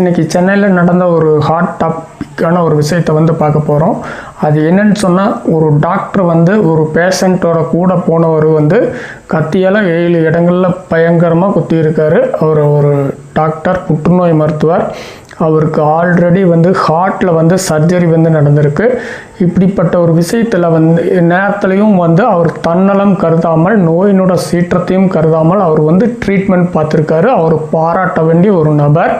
இன்னைக்கு சென்னையில் நடந்த ஒரு ஹாட் டாப்பிக்கான ஒரு விஷயத்தை வந்து பார்க்க போகிறோம் அது என்னன்னு சொன்னால் ஒரு டாக்டர் வந்து ஒரு பேஷண்ட்டோட கூட போனவர் வந்து கத்தியால் ஏழு இடங்களில் பயங்கரமாக குத்தியிருக்காரு. அவர் ஒரு டாக்டர் புற்றுநோய் மருத்துவர். அவருக்கு ஆல்ரெடி வந்து ஹார்ட்டில் வந்து சர்ஜரி வந்து நடந்திருக்கு. இப்படிப்பட்ட ஒரு விஷயத்தில் வந்து நேரத்துலையும் வந்து அவர் தன்னலம் கருதாமல் நோயினோட சீற்றத்தையும் கருதாமல் அவர் வந்து ட்ரீட்மெண்ட் பார்த்துருக்காரு. அவர் பாராட்ட வேண்டிய ஒரு நபர்.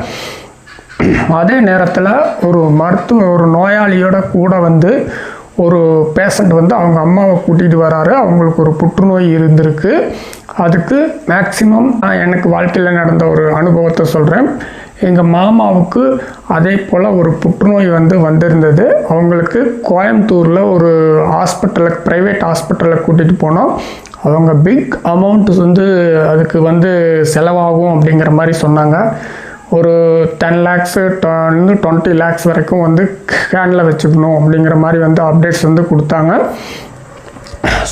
அதே நேரத்தில் ஒரு மருத்துவ ஒரு நோயாளியோட கூட வந்து ஒரு பேஷண்ட் வந்து அவங்க அம்மாவை கூட்டிகிட்டு வராரு. அவங்களுக்கு ஒரு புற்றுநோய் இருந்திருக்கு. அதுக்கு மேக்சிமம் நான் எனக்கு வாழ்க்கையில் நடந்த ஒரு அனுபவத்தை சொல்கிறேன் எங்கள் மாமாவுக்கு அதே போல் ஒரு புற்றுநோய் வந்து வந்திருந்தது. அவங்களுக்கு கோயம்புத்தூரில் ஒரு ஹாஸ்பிட்டலுக்கு ப்ரைவேட் ஹாஸ்பிட்டலில் கூட்டிகிட்டு போனோம். அவங்க பிக் அமௌண்ட் வந்து அதுக்கு வந்து செலவாகும் அப்படிங்கிற மாதிரி சொன்னாங்க. ஒரு டென் லேக்ஸு வந்து டுவெண்ட்டி லேக்ஸ் வரைக்கும் வந்து ஹேண்டில் வச்சுக்கணும் அப்படிங்கிற மாதிரி வந்து அப்டேட்ஸ் வந்து கொடுத்தாங்க.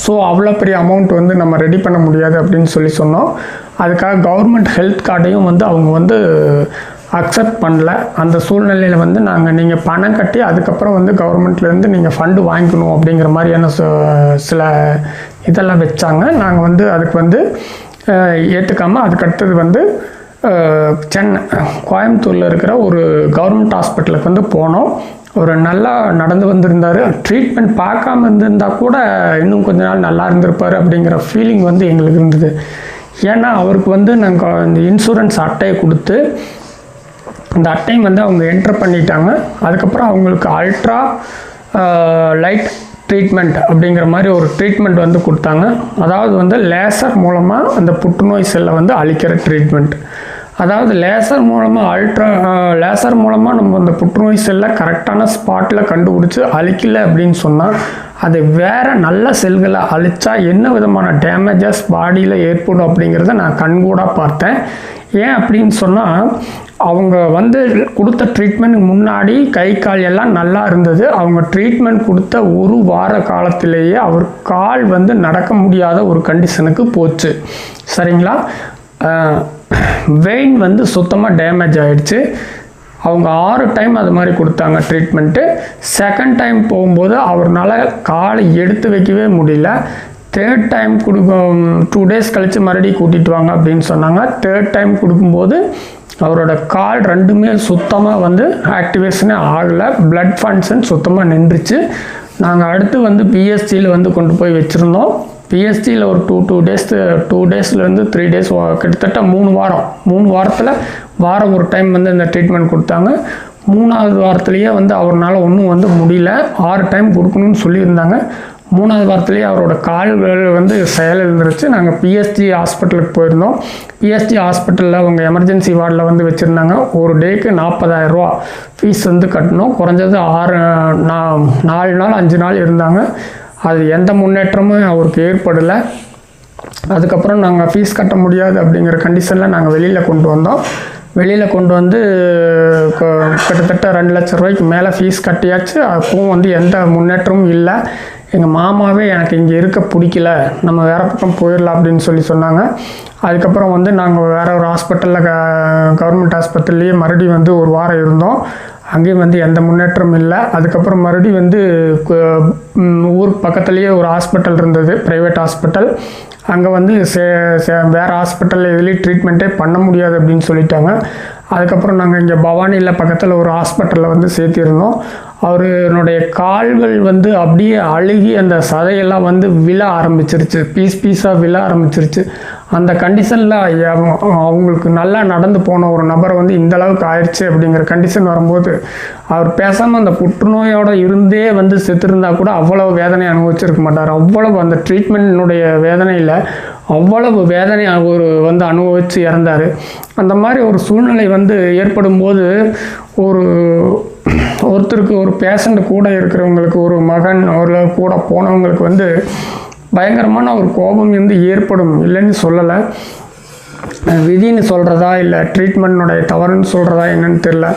ஸோ அவ்வளோ பெரிய அமௌண்ட் வந்து நம்ம ரெடி பண்ண முடியாது அப்படின்னு சொல்லி சொன்னோம். அதுக்காக கவர்மெண்ட் ஹெல்த் கார்டையும் வந்து அவங்க வந்து அக்செப்ட் பண்ணல. அந்த சூழ்நிலையில் வந்து நாங்கள் நீங்கள் பணம் கட்டி அதுக்கப்புறம் வந்து கவர்மெண்ட்லேருந்து நீங்கள் ஃபண்டு வாங்கிக்கணும் அப்படிங்கிற மாதிரியான ச- சில இதெல்லாம் வச்சாங்க. நாங்கள் வந்து அதுக்கு வந்து ஏற்றுக்காமல் அதுக்கடுத்தது வந்து சென்னை கோயம்புத்தூரில் இருக்கிற ஒரு கவர்மெண்ட் ஹாஸ்பிட்டலுக்கு வந்து போனோம். ஒரு நல்லா நடந்து வந்திருந்தார். ட்ரீட்மெண்ட் பார்க்காம இருந்திருந்தா கூட இன்னும் கொஞ்ச நாள் நல்லா இருந்திருப்பார் அப்படிங்கிற ஃபீலிங் வந்து எங்களுக்கு இருந்தது. ஏன்னா அவருக்கு வந்து நாங்கள் இந்த இன்சூரன்ஸ் அட்டையை கொடுத்து அந்த அட்டையும் வந்து அவங்க என்டர் பண்ணிட்டாங்க. அதுக்கப்புறம் அவங்களுக்கு அல்ட்ரா லைட் ட்ரீட்மெண்ட் அப்படிங்கிற மாதிரி ஒரு ட்ரீட்மெண்ட் வந்து கொடுத்தாங்க. அதாவது வந்து லேசர் மூலமாக அந்த புற்றுநோய் செல்லை வந்து அழிக்கிற ட்ரீட்மெண்ட் அதாவது லேசர் மூலமாக அல்ட்ரா லேசர் மூலமாக நம்ம அந்த புற்றுநோய் செல்லை கரெக்டான ஸ்பாட்டில் கண்டுபிடிச்சி அழிக்கல அப்படின்னு சொன்னால் அது வேறு நல்ல செல்களை அழித்தா என்ன விதமான டேமேஜஸ் பாடியில் ஏற்படும் அப்படிங்கிறத நான் கண்கூடாக பார்த்தேன். ஏன் அப்படின்னு சொன்னால் அவங்க வந்து கொடுத்த ட்ரீட்மெண்ட்டுக்கு முன்னாடி கை கால் எல்லாம் நல்லா இருந்தது. அவங்க ட்ரீட்மெண்ட் கொடுத்த ஒரு வார காலத்திலேயே அவர் கால் வந்து நடக்க முடியாத ஒரு கண்டிஷனுக்கு போச்சு. சரிங்களா? வெயின் வந்து சுத்தமாக டேமேஜ் ஆகிடுச்சு அவங்க ஆறு டைம் அது மாதிரி கொடுத்தாங்க ட்ரீட்மெண்ட்டு செகண்ட் டைம் போகும்போது அவர்னால காலை எடுத்து வைக்கவே முடியல. தேர்ட் டைம் கொடுக்கும் டூ டேஸ் கழித்து மறுபடியும் கூட்டிகிட்டு வாங்க அப்படின்னு சொன்னாங்க. தேர்ட் டைம் கொடுக்கும்போது அவரோட கால் ரெண்டுமே சுத்தமாக வந்து ஆக்டிவேஷனே ஆகலை. பிளட் ஃபங்க்ஷன் சுத்தமாக நின்றுச்சு. நாங்கள் அடுத்து வந்து பிஎஸ்சியில் வந்து கொண்டு போய் வச்சுருந்தோம். பிஎஸ்டியில் ஒரு டூ டூ டேஸ் டூ டேஸ்லேருந்து த்ரீ டேஸ் கிட்டத்தட்ட மூணு வாரம். மூணு வாரத்தில் வாரம் ஒரு டைம் வந்து இந்த ட்ரீட்மெண்ட் கொடுத்தாங்க. மூணாவது வாரத்துலேயே வந்து அவரால் ஒன்றும் வந்து முடியல. ஆறு டைம் கொடுக்கணும்னு சொல்லியிருந்தாங்க. மூணாவது வாரத்துலேயே அவரோட கால்கள் வந்து செயல் இருந்துருச்சு. நாங்கள் பிஎஸ்டி ஹாஸ்பிட்டலுக்கு போயிருந்தோம். பிஎஸ்டி ஹாஸ்பிட்டலில் அவங்க எமர்ஜென்சி வார்டில் வந்து வச்சுருந்தாங்க. ஒரு டேக்கு நாற்பதாயிரரூவா ஃபீஸ் வந்து கட்டணும். குறைஞ்சது ஆறு நா நாலு நாள் அஞ்சு நாள் இருந்தாங்க. அது எந்த முன்னேற்றமும் அவருக்கு ஏற்படலை. அதுக்கப்புறம் நாங்கள் ஃபீஸ் கட்ட முடியாது அப்படிங்கிற கண்டிஷனில் நாங்கள் வெளியில் கொண்டு வந்தோம். வெளியில் கொண்டு வந்து கிட்டத்தட்ட ரெண்டு லட்ச ரூபாய்க்கு மேலே ஃபீஸ் கட்டியாச்சு. அப்பவும் வந்து எந்த முன்னேற்றமும் இல்லை. எங்கள் மாமாவே எனக்கு இங்கே இருக்க பிடிக்கல. நம்ம வேறு பக்கம் போயிடலாம் அப்படின்னு சொல்லி சொன்னாங்க. அதுக்கப்புறம் வந்து நாங்கள் வேறு ஒரு ஹாஸ்பிட்டலில் க கவர்மெண்ட் ஹாஸ்பிட்டல்லையே மறுபடியும் வந்து ஒரு வாரம் இருந்தோம். அங்கேயும் வந்து எந்த முன்னேற்றமும் இல்லை. அதுக்கப்புறம் மறுபடியும் வந்து ஊர் பக்கத்துலேயே ஒரு ஹாஸ்பிட்டல் இருந்தது ப்ரைவேட் ஹாஸ்பிட்டல் அங்கே வந்து சே சே வேறு ஹாஸ்பிட்டலில் எதுலேயும் ட்ரீட்மெண்ட்டே பண்ண முடியாது அப்படின்னு சொல்லிட்டாங்க. அதுக்கப்புறம் நாங்கள் இங்கே பவானியில் பக்கத்தில் ஒரு ஹாஸ்பிட்டலில் வந்து சேர்த்திருந்தோம். அவருடைய கால்கள் வந்து அப்படியே அழுகி அந்த சதையெல்லாம் வந்து விழ ஆரம்பிச்சிருச்சு. பீஸ் பீஸாக விழ ஆரம்பிச்சிருச்சு. அந்த கண்டிஷனில் அவங்களுக்கு நல்லா நடந்து போன ஒரு நபரை வந்து இந்த அளவுக்கு ஆயிடுச்சு அப்படிங்கிற கண்டிஷன் வரும்போது அவர் பேசாமல் அந்த புற்றுநோயோடு இருந்தே வந்து செத்துருந்தா கூட அவ்வளவு வேதனை அனுபவிச்சிருக்க மாட்டார். அவ்வளவு அந்த ட்ரீட்மெண்ட்டினுடைய வேதனையில் அவ்வளவு வேதனை ஒரு வந்து அனுபவித்து இறந்தார். அந்த மாதிரி ஒரு சூழ்நிலை வந்து ஏற்படும் போது ஒரு ஒருத்தருக்கு ஒரு பேஷண்ட் கூட இருக்கிறவங்களுக்கு ஒரு மகன் ஒரு கூட போனவங்களுக்கு வந்து பயங்கரமான ஒரு கோபம் வந்து ஏற்படும் இல்லைன்னு சொல்லலை. விதின்னு சொல்கிறதா இல்லை ட்ரீட்மெண்ட்னுடைய தவறுன்னு சொல்கிறதா என்னன்னு தெரில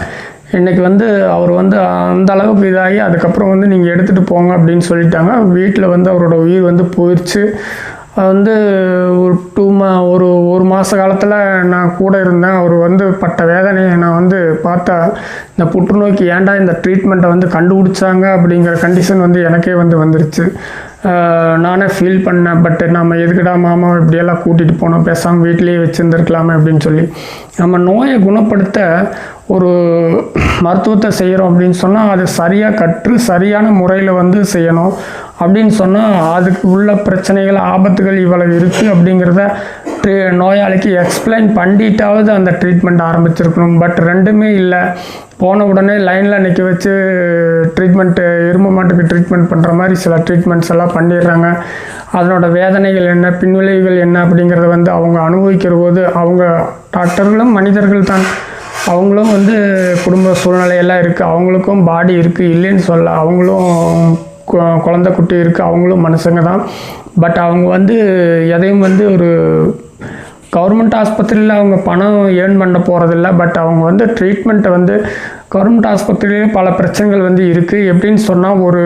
இன்றைக்கி வந்து அவர் வந்து அந்த அளவுக்கு இதாகி அதுக்கப்புறம் வந்து நீங்கள் எடுத்துகிட்டு போங்க அப்படின்னு சொல்லிட்டாங்க. வீட்டில் வந்து அவரோட உயிர் வந்து போயிடுச்சு வந்து ஒரு டூ மா ஒரு ஒரு மாத காலத்தில் நான் கூட இருந்தேன். அவர் வந்து பட்ட வேதனையை நான் வந்து பார்த்தா இந்த புற்றுநோய்க்கு ஏன்டா இந்த ட்ரீட்மெண்ட்டை வந்து கண்டுபிடிச்சாங்க அப்படிங்கிற கண்டிஷன் வந்து எனக்கே வந்து வந்துருச்சு. நானே ஃபீல் பண்ணேன் பட் நம்ம எதுக்குடா மாமா இப்படியெல்லாம் கூட்டிகிட்டு போனோம்? பேசாமல் வீட்லேயே வச்சுருந்துருக்கலாமே அப்படின்னு சொல்லி. நம்ம நோயை குணப்படுத்த ஒரு மருத்துவத்தை செய்கிறோம் அப்படின்னு சொன்னால் அதை சரியாக கற்று சரியான முறையில் வந்து செய்யணும். அப்படின்னு சொன்னால் அதுக்கு உள்ள பிரச்சனைகள் ஆபத்துகள் இவ்வளவு இருக்குது அப்படிங்கிறத ட்ரீ- நோயாளிக்கு எக்ஸ்பிளைன் பண்ணிட்டாவது அந்த ட்ரீட்மெண்ட் ஆரம்பிச்சிருக்கணும். பட் ரெண்டுமே இல்லை. போன உடனே லைனில் நிற்க வச்சு ட்ரீட்மெண்ட்டு இரும்பு மாட்டுக்கு ட்ரீட்மெண்ட் பண்ணுற மாதிரி சில ட்ரீட்மெண்ட்ஸ் எல்லாம் பண்ணிடுறாங்க. அதனோட வேதனைகள் என்ன பின்விளைவுகள் என்ன அப்படிங்கிறத வந்து அவங்க அனுபவிக்கிற போது அவங்க டாக்டர்களும் மனிதர்கள் தான். அவங்களும் வந்து குடும்ப சூழ்நிலையெல்லாம் இருக்குது அவங்களுக்கும் பாடி இருக்குது இல்லைன்னு சொல்ல அவங்களும் குழந்த குட்டி இருக்குது அவங்களும் மனுஷங்க தான். பட் அவங்க வந்து எதையும் வந்து ஒரு கவர்மெண்ட் ஆஸ்பத்திரியில் அவங்க பணம் ஏர்ன் பண்ண போகிறதில்ல பட் அவங்க வந்து ட்ரீட்மெண்ட்டை வந்து கவர்மெண்ட் ஆஸ்பத்திரியிலே பல பிரச்சனைகள் வந்து இருக்குது எப்படின்னு சொன்னால் ஒரு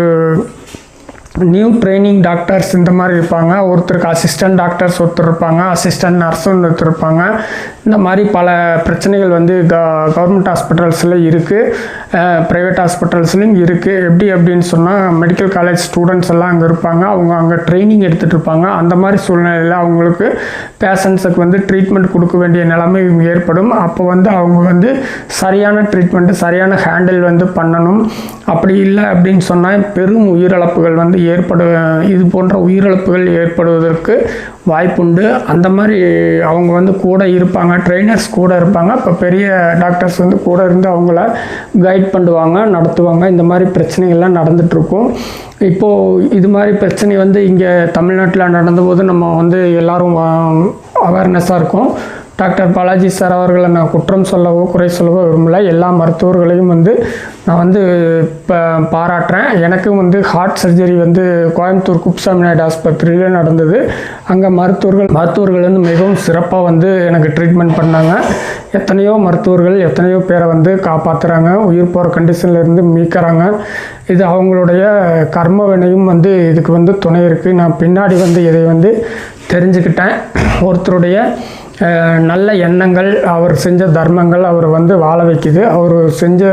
நியூ ட்ரைனிங் டாக்டர்ஸ் இந்த மாதிரி இருப்பாங்க. ஒருத்தருக்கு அசிஸ்டன்ட் டாக்டர்ஸ் ஒருத்தர் இருப்பாங்க. அசிஸ்டன்ட் நர்ஸும் ஒருத்தர் இருப்பாங்க. இந்த மாதிரி பல பிரச்சனைகள் வந்து க கவர்மெண்ட் ஹாஸ்பிட்டல்ஸில் இருக்குது ப்ரைவேட் ஹாஸ்பிட்டல்ஸ்லையும் இருக்குது எப்படி அப்படின்னு சொன்னால் மெடிக்கல் காலேஜ் ஸ்டூடெண்ட்ஸ் எல்லாம் அங்கே இருப்பாங்க. அவங்க அங்கே ட்ரைனிங் எடுத்துகிட்டு இருப்பாங்க. அந்த மாதிரி சூழ்நிலையில் அவங்களுக்கு பேஷண்ட்ஸுக்கு வந்து ட்ரீட்மெண்ட் கொடுக்க வேண்டிய நிலைமை ஏற்படும். அப்போ வந்து அவங்க வந்து சரியான ட்ரீட்மெண்ட்டு சரியான ஹேண்டில் வந்து பண்ணணும். அப்படி இல்லை அப்படின்னு சொன்னால் பெரும் உயிரிழப்புகள் வந்து ஏற்படு இது போன்ற உயிரிழப்புகள் ஏற்படுவதற்கு வாய்ப்புண்டு. அந்த மாதிரி அவங்க வந்து கூட இருப்பாங்க ட்ரைனர்ஸ் கூட இருப்பாங்க. இப்போ பெரிய டாக்டர்ஸ் வந்து கூட இருந்து அவங்கள கைட் பண்ணுவாங்க நடத்துவாங்க. இந்த மாதிரி பிரச்சனைகள்லாம் நடந்துகிட்ருக்கும் இப்போது இது மாதிரி பிரச்சனை வந்து இங்கே தமிழ்நாட்டில் நடந்தபோது நம்ம வந்து எல்லோரும் அவேர்னஸாக இருக்கும். டாக்டர் பாலாஜி சார் அவர்களை நான் குற்றம் சொல்லவோ குறை சொல்லவோ விரும்பல. எல்லா மருத்துவர்களையும் வந்து நான் வந்து இப்போ பாராட்டுறேன். எனக்கும் வந்து ஹார்ட் சர்ஜரி வந்து கோயம்புத்தூர் குப்சாமி நாயுடு ஆஸ்பத்திரியில் நடந்தது. அங்கே மருத்துவர்கள் மருத்துவர்கள் வந்து மிகவும் சிறப்பாக வந்து எனக்கு ட்ரீட்மெண்ட் பண்ணாங்க. எத்தனையோ மருத்துவர்கள் எத்தனையோ பேரை வந்து காப்பாற்றுறாங்க உயிர் போகிற கண்டிஷன்லேருந்து மீட்கிறாங்க. இது அவங்களுடைய கர்ம வினையும் வந்து இதுக்கு வந்து துணை இருக்குது நான் பின்னாடி வந்து இதை வந்து தெரிஞ்சுக்கிட்டேன். ஒருத்தருடைய நல்ல எண்ணங்கள் அவர் செஞ்ச தர்மங்கள் அவர் வந்து வாழ வைக்குது. அவர் செஞ்ச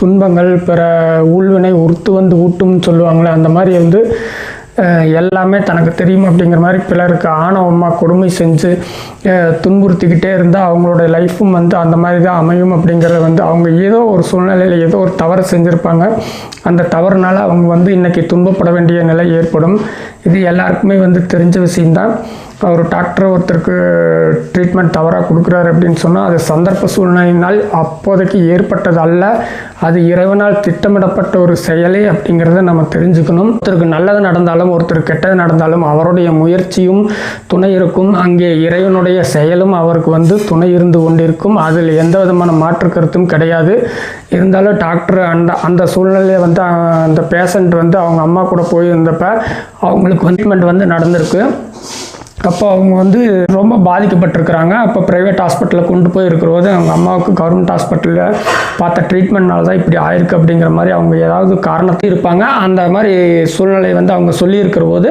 துன்பங்கள் பிற ஊழ்வினை உறுத்து வந்து ஊட்டும்னு சொல்லுவாங்களே அந்த மாதிரி வந்து எல்லாமே தனக்கு தெரியும் அப்படிங்கிற மாதிரி பிறருக்கு ஆணவமாக கொடுமை செஞ்சு துன்புறுத்திக்கிட்டே இருந்தால் அவங்களோட லைஃப்பும் வந்து அந்த மாதிரி தான் அமையும் அப்படிங்கிறத வந்து அவங்க ஏதோ ஒரு சூழ்நிலையில் ஏதோ ஒரு தவறு செஞ்சுருப்பாங்க. அந்த தவறுனால அவங்க வந்து இன்றைக்கி துன்பப்பட வேண்டிய நிலை ஏற்படும். இது எல்லாருக்குமே வந்து தெரிஞ்ச விஷயம்தான். ஒரு டாக்டர் ஒருத்தருக்கு ட்ரீட்மெண்ட் தவறாக கொடுக்குறாரு அப்படின்னு சொன்னால் அது சந்தர்ப்ப சூழ்நிலையினால் அப்போதைக்கு ஏற்பட்டது அல்ல. அது இறைவனால் திட்டமிடப்பட்ட ஒரு செயலே அப்படிங்கிறத நம்ம தெரிஞ்சுக்கணும். ஒருத்தருக்கு நல்லது நடந்தாலும் ஒருத்தர் கெட்டது நடந்தாலும் அவருடைய முயற்சியும் துணை இருக்கும். அங்கே இறைவனுடைய செயலும் அவருக்கு வந்து துணை இருந்து கொண்டிருக்கும். அதில் எந்த விதமான மாற்று கருத்தும் கிடையாது. இருந்தாலும் டாக்டர் அந்த அந்த சூழ்நிலையை வந்து அந்த பேஷண்ட் வந்து அவங்க அம்மா கூட போயிருந்தப்ப அவங்களுக்கு ட்ரீட்மெண்ட் வந்து நடந்திருக்கு. அப்போ அவங்க வந்து ரொம்ப பாதிக்கப்பட்டிருக்கிறாங்க. அப்போ ப்ரைவேட் ஹாஸ்பிட்டலில் கொண்டு போய் இருக்கிறபோது அவங்க அம்மாவுக்கு கவர்மெண்ட் ஹாஸ்பிட்டலில் பார்த்த ட்ரீட்மெண்ட்னால தான் இப்படி ஆயிருக்கு அப்படிங்கிற மாதிரி அவங்க ஏதாவது காரணத்தை இருப்பாங்க. அந்த மாதிரி சூழ்நிலை வந்து அவங்க சொல்லியிருக்கிற போது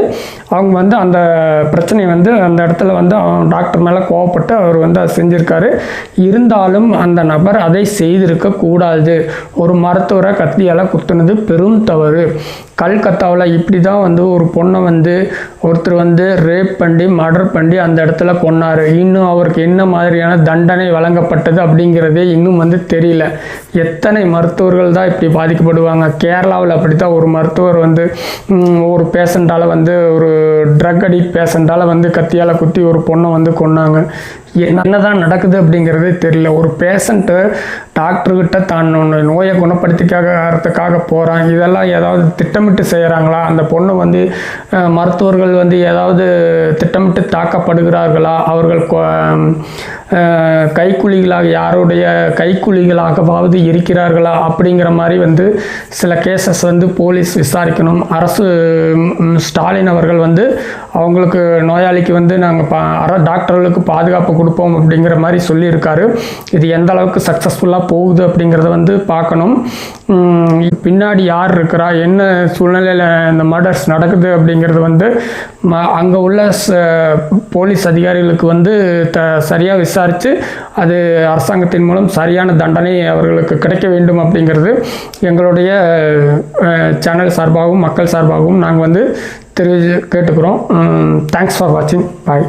அவங்க வந்து அந்த பிரச்சனை வந்து அந்த இடத்துல வந்து அவன் டாக்டர் மேலே கோவப்பட்டு அவர் வந்து அதை செஞ்சுருக்காரு. இருந்தாலும் அந்த நபர் அதை செய்திருக்க கூடாது. ஒரு மருத்துவரை கத்தியால் குத்துனது பெரும் தவறு. கல்கத்தாவில் இப்படி தான் வந்து ஒரு பொண்ணை வந்து ஒருத்தர் வந்து ரேப் பண்ணி மர்டர் பண்ணி அந்த இடத்துல கொன்னார். இன்னும் அவருக்கு என்ன மாதிரியான தண்டனை வழங்கப்பட்டது அப்படிங்கிறதே இன்னும் வந்து தெரியல. எத்தனை மருத்துவர்கள் தான் இப்படி பாதிக்கப்படுவாங்க? கேரளாவில் அப்படி தான் ஒரு மருத்துவர் வந்து ஒரு பேஷண்ட்டால் வந்து ஒரு ட்ரக் அடிக்ட் பேஷண்ட்டால் வந்து கத்தியால் குத்தி ஒரு பொண்ணை வந்து கொன்னாங்க. என்னதான் நடக்குது அப்படிங்கிறதே தெரியல. ஒரு பேஷண்ட்டு டாக்டர்கிட்ட தான் ஒன்று நோயை குணப்படுத்திக்காகிறதுக்காக போகிறான் இதெல்லாம் ஏதாவது திட்டமிட்டு செய்கிறாங்களா அந்த பொண்ணு வந்து மருத்துவர்கள் வந்து ஏதாவது திட்டமிட்டு தாக்கப்படுகிறார்களா? அவர்கள் கொ- கைக்கூலிகளாக யாருடைய கைக்கூலிகளாகவாவது இருக்கிறார்களா அப்படிங்கிற மாதிரி வந்து சில கேசஸ் வந்து போலீஸ் விசாரிக்கணும். அரசு ஸ்டாலின் அவர்கள் வந்து அவங்களுக்கு நோயாளிக்கு வந்து நாங்கள் பா அர டாக்டர்களுக்கு பாதுகாப்பு கொடுப்போம் அப்படிங்கிற மாதிரி சொல்லியிருக்காரு. இது எந்த அளவுக்கு சக்ஸஸ்ஃபுல்லாக போகுது அப்படிங்கிறத வந்து பார்க்கணும். பின்னாடி யார் இருக்கிறா என்ன சூழ்நிலையில் இந்த மர்டர்ஸ் நடக்குது அப்படிங்கிறது வந்து அங்கே உள்ள ச- போலீஸ் அதிகாரிகளுக்கு வந்து த சரியாக விசாரித்து அது அரசாங்கத்தின் மூலம் சரியான தண்டனை அவர்களுக்கு கிடைக்க வேண்டும் அப்படிங்கிறது எங்களுடைய சேனல் சார்பாகவும் மக்கள் சார்பாகவும் நாங்கள் வந்து தெரிவி கேட்டுக்கிறோம். தேங்க்ஸ் ஃபார் வாட்சிங் பாய்